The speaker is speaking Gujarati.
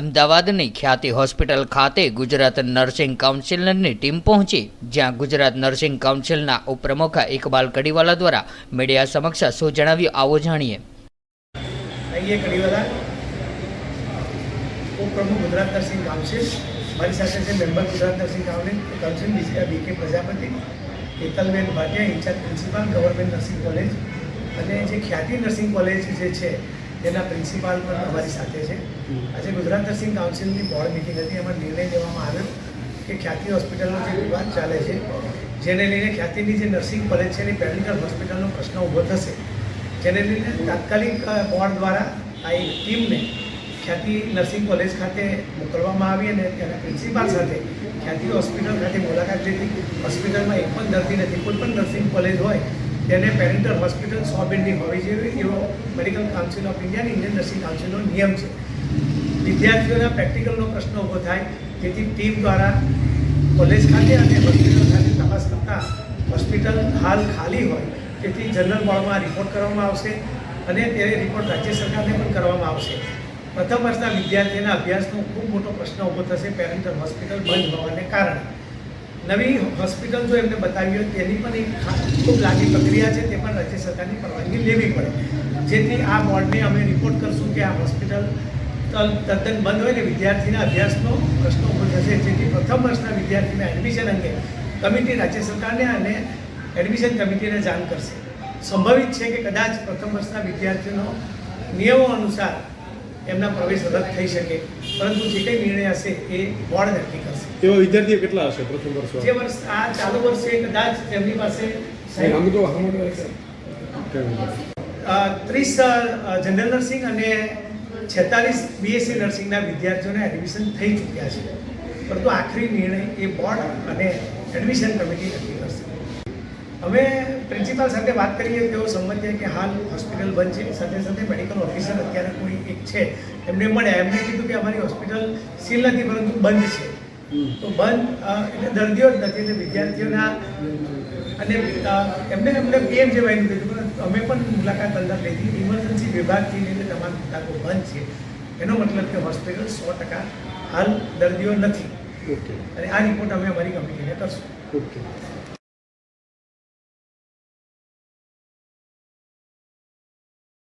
અમદાવાદની ખ્યાતિ હોસ્પિટલ ખાતે ગુજરાત નર્સિંગ કાઉન્સિલની ટીમ પહોંચી, જ્યાં ગુજરાત નર્સિંગ કાઉન્સિલના ઉપપ્રમુખ ઇકબાલ કડીવાલા દ્વારા મીડિયા સમક્ષ શું જણાવ્યું આવો જાણીએ. ઉપપ્રમુખ ગુજરાત નર્સિંગ કાઉન્સિલ, મારી સાથે છે member Gujarat nursing council council B K Prajapati Hetalben Bhatia, incharge principal, government nursing college. અને જે ખ્યાતિ નર્સિંગ કોલેજ જે છે તેના પ્રિન્સિપાલ પણ અમારી સાથે છે. આજે ગુજરાત નર્સિંગ કાઉન્સિલની બોર્ડ મિટિંગ હતી. એમાં નિર્ણય લેવામાં આવ્યો કે ખ્યાતિ હોસ્પિટલનો જે વિવાદ ચાલે છે, જેને લઈને ખ્યાતિની જે નર્સિંગ કોલેજ છે એની પેડિકલ હોસ્પિટલનો પ્રશ્ન ઊભો થશે. જેને લઈને તાત્કાલિક બોર્ડ દ્વારા આ એક ટીમને ખ્યાતિ નર્સિંગ કોલેજ ખાતે મોકલવામાં આવી અને તેના પ્રિન્સિપાલ સાથે ખ્યાતિ હોસ્પિટલ ખાતે મુલાકાત લીધી. હોસ્પિટલમાં એક પણ દર્દી નથી. કોઈ પણ નર્સિંગ કોલેજ હોય તેને પેરેન્ટલ હોસ્પિટલ સો બિલ્ડિંગ હોવી જોઈએ એવો મેડિકલ કાઉન્સિલ ઓફ ઇન્ડિયાની ઇન્ડિયન નર્સિંગ કાઉન્સિલનો નિયમ છે. વિદ્યાર્થીઓના પ્રેક્ટિકલનો પ્રશ્ન ઊભો થાય તેથી ટીમ દ્વારા કોલેજ ખાતે અને હોસ્પિટલ ખાતે તપાસ કરતાં હોસ્પિટલ હાલ ખાલી હોય, તેથી જનરલ બોર્ડમાં રિપોર્ટ કરવામાં આવશે અને તે રિપોર્ટ રાજ્ય સરકારને પણ કરવામાં આવશે. પ્રથમ વર્ષના વિદ્યાર્થીના અભ્યાસનો ખૂબ મોટો પ્રશ્ન ઊભો થશે પેરેન્ટલ હોસ્પિટલ બંધ હોવાને કારણે. નવી હોસ્પિટલ જો એમને બતાવી હોય, તેની પણ એક ખૂબ લાંબી પ્રક્રિયા છે, તે પણ રાજ્ય સરકારની પરવાનગી લેવી પડે. જેથી આ બોર્ડને અમે રિપોર્ટ કરશું કે આ હોસ્પિટલ તદ્દન બંધ હોય ને વિદ્યાર્થીના અભ્યાસનો પ્રશ્ન ઊભો થશે. જેથી પ્રથમ વર્ષના વિદ્યાર્થીના એડમિશન અંગે કમિટી રાજ્ય સરકારને અને એડમિશન કમિટીને જાણ કરશે. સંભવિત છે કે કદાચ પ્રથમ વર્ષના વિદ્યાર્થીઓનો નિયમો અનુસાર એમના પ્રવેશ રદ થઈ શકે. પરંતુ જે કંઈ નિર્ણય હશે એ બોર્ડ નક્કી કરશે. એવા વિદ્યાર્થીઓ કેટલા હશે પ્રથમ વર્ષ જે વર્ષ આ ચાલુ વર્ષે કદાચ તેમની પાસે ત્રીસ જનરલ નર્સિંગ અને છેતાલીસ બીએસસી નર્સિંગના વિદ્યાર્થીઓને એડમિશન થઈ ચૂક્યા છે. પરંતુ આખરી નિર્ણય એ બોર્ડ અને એડમિશન કમિટી નક્કી કરશે. અમે પ્રિન્સિપાલ સાથે વાત કરીએ તેઓ સંમત છે કે હાલ હોસ્પિટલ બંધ છે. સાથે સાથે મેડિકલ ઓફિસર અત્યારે કોઈ એક છે. એમને મળ્યા. એમને કીધું કે અમારી હોસ્પિટલ સીલ નથી પરંતુ બંધ છે. તો બંધ એટલે દર્દીઓ જ નથી એટલે વિદ્યાર્થીઓના અને એમને એમને એમ જેવાયું કીધું. અમે પણ મુલાકાત અંદર લીધી ઇમરજન્સી વિભાગથી લઈને તમામ વિભાગો બંધ છે. એનો મતલબ કે હોસ્પિટલ સો ટકા હાલ દર્દીઓ નથી. ઓકે. અને આ રિપોર્ટ અમે અમારી કમિટીને કરશું. ઓકે.